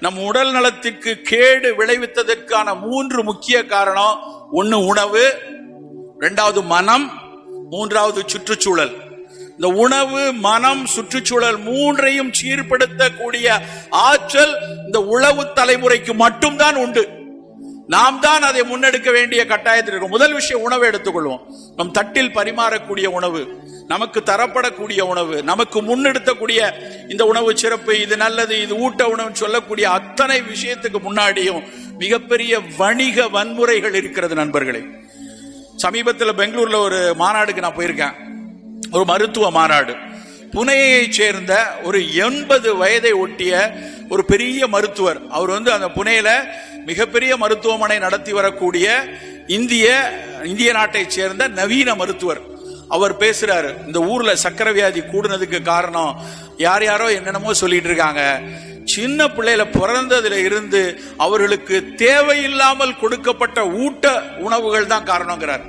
நம் உடல் நலத்திற்கு கேடு விளைவித்ததற்கான மூன்று முக்கிய காரணம் ஒன்னு உணவு ரெண்டாவது மனம் மூன்றாவது சுற்றுச்சூழல். இந்த உணவு மனம் சுற்றுச்சூழல் மூன்றையும் சீர்படுத்தக்கூடிய ஆற்றல் இந்த உழவு தலைமுறைக்கு மட்டும்தான் உண்டு. நாம் தான் அதை முன்னெடுக்க வேண்டிய கட்டாயத்தில் இருக்கும். முதல் விஷயம் உணவை எடுத்துக்கொள்வோம். நம் தட்டில் பரிமாறக்கூடிய உணவு நமக்கு தரப்படக்கூடிய உணவு நமக்கு முன்னெடுத்தக்கூடிய இந்த உணவு சிறப்பு இது நல்லது இது ஊட்ட உணவு சொல்லக்கூடிய அத்தனை விஷயத்துக்கு முன்னாடியும் மிகப்பெரிய வணிக வன்முறைகள் இருக்கிறது நண்பர்களே. சமீபத்தில் பெங்களூர்ல ஒரு மாநாடுக்கு நான் போயிருக்கேன். ஒரு மருத்துவ மாநாடு. புனேயை சேர்ந்த ஒரு எண்பது வயதை ஒட்டிய ஒரு பெரிய மருத்துவர் அவர் வந்து அந்த புனேல மிகப்பெரிய மருத்துவமனை நடத்தி வரக்கூடிய இந்திய இந்திய நாட்டை சேர்ந்த நவீன மருத்துவர். அவர் பேசுறாரு இந்த ஊர்ல சக்கர வியாதி கூடுனதுக்கு காரணம் யார் யாரோ என்னென்னமோ சொல்லிட்டு இருக்காங்க. சின்ன பிள்ளையில பிறந்ததுல இருந்து அவர்களுக்கு தேவையில்லாமல் கொடுக்கப்பட்ட ஊட்ட உணவுகள் தான் காரணங்கிறார்.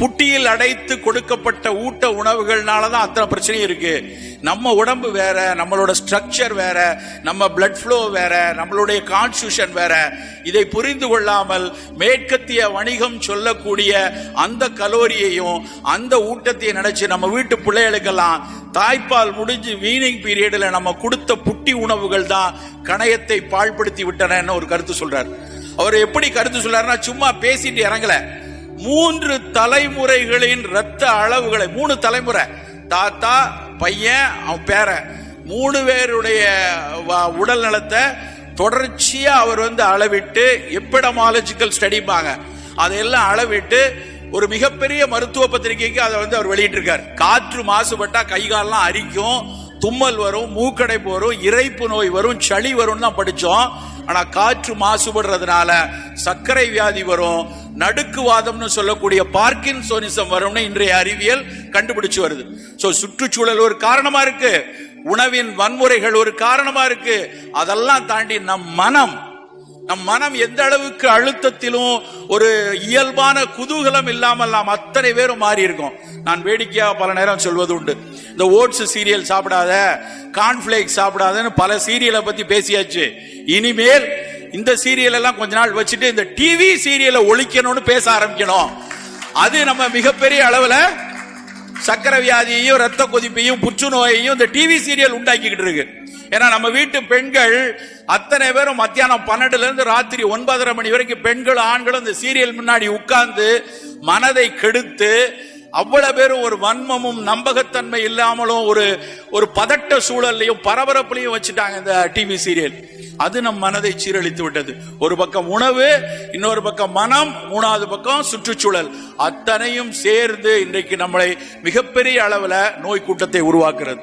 புட்டியில் அடைத்து கொடுக்கப்பட்ட ஊட்ட உணவுகள்னால தான் அத்தனை பிரச்சனையும் இருக்கு. நம்ம உடம்பு வேற நம்மளோட ஸ்ட்ரக்சர் வேற நம்ம பிளட் ஃப்ளோ வேற நம்மளுடைய கான்ஸ்டியூஷன் வேற. இதை புரிந்து கொள்ளாமல் மேற்கத்திய வணிகம் சொல்லக்கூடிய அந்த கலோரியையும் அந்த ஊட்டத்தையும் நினைச்சு நம்ம வீட்டு பிள்ளைகளுக்கெல்லாம் தாய்ப்பால் முடிஞ்சு வீனிங் பீரியடில் நம்ம கொடுத்த புட்டி உணவுகள் தான் கணையத்தை பாழ்படுத்தி விட்டனன்னு ஒரு கருத்து சொல்றார். அவர் எப்படி கருத்து சொல்றாருன்னா சும்மா பேசிட்டு இறங்கலை. மூன்று தலைமுறைகளின் ரத்த அளவுகளை மூணு தலைமுறை. தாத்தா பையன் அவன் பேரன் மூணு பேருடைய வ- உடல் நலத்தை தொடர்ச்சியா அவர் வந்து அளவிட்டு எப்பிடமாலஜிக்கல் ஸ்டடிப்பாங்க அதையெல்லாம் அளவிட்டு ஒரு மிகப்பெரிய மருத்துவ பத்திரிகைக்கு அதை வந்து அவர் வெளியிட்டிருக்கார். காற்று மாசுபட்டா கை கால்லாம் அரிக்கும் தும்மல் வரும் மூக்கடைப்பு வரும் இறைப்பு நோய் வரும் சளி வரும்னு தான் படித்தோம் ஆனால் காற்று மாசுபடுறதுனால சர்க்கரை வியாதி வரும் நடுக்குவாதம்னு சொல்லக்கூடிய பார்க்கின்சோனிசம் வரும்னு இன்றைய அறிவியல் கண்டுபிடிச்சு வருது. சோ சுற்றுச்சூழல் ஒரு காரணமா இருக்கு. உணவின் வன்முறைகள் ஒரு காரணமா இருக்கு. அதெல்லாம் தாண்டி நம் மனம் நம் மனம் எந்த அளவுக்கு அழுத்தத்திலும் ஒரு இயல்பான குதூகலம் இல்லாமல் நாம் அத்தனை பேரும் மாறி இருக்கோம். நான் வேடிக்கையா பல நேரம் சொல்வது உண்டு. இந்த ஓட்ஸ் சீரியல் சாப்பிடாத கார்ன்ஃபிளேக்ஸ் சாப்பிடாதன்னு பல சீரியலை பத்தி பேசியாச்சு. இனிமேல் இந்த சீரியல் எல்லாம் கொஞ்ச நாள் வச்சுட்டு இந்த டிவி சீரியலை ஒழிக்கணும்னு பேச ஆரம்பிக்கணும். அது நம்ம மிகப்பெரிய அளவுல சக்கர வியாதியையும் ரத்த கொதிப்பையும் புற்றுநோயையும் இந்த டிவி சீரியல் உண்டாக்கிக்கிட்டு இருக்கு. ஏன்னா நம்ம வீட்டு பெண்கள் அத்தனை பேரும் மத்தியானம் பன்னெண்டுல இருந்து ராத்திரி ஒன்பதரை மணி வரைக்கும் பெண்களும் ஆண்களும் இந்த சீரியல் முன்னாடி உட்கார்ந்து மனதை கெடுத்து அவ்வளவு பேரும் ஒரு வன்மமும் நம்பகத்தன்மை இல்லாமலும் ஒரு ஒரு பதட்ட சூழல்லையும் பரபரப்புலையும் வச்சுட்டாங்க இந்த டிவி சீரியல். அது நம் மனதை சீரழித்து விட்டது. ஒரு பக்கம் உணவு இன்னொரு பக்கம் மனம் மூணாவது பக்கம் சுற்றுச்சூழல். அத்தனையும் சேர்ந்து இன்றைக்கு நம்மளை மிகப்பெரிய அளவுல நோய் கூட்டத்தை உருவாக்குறது.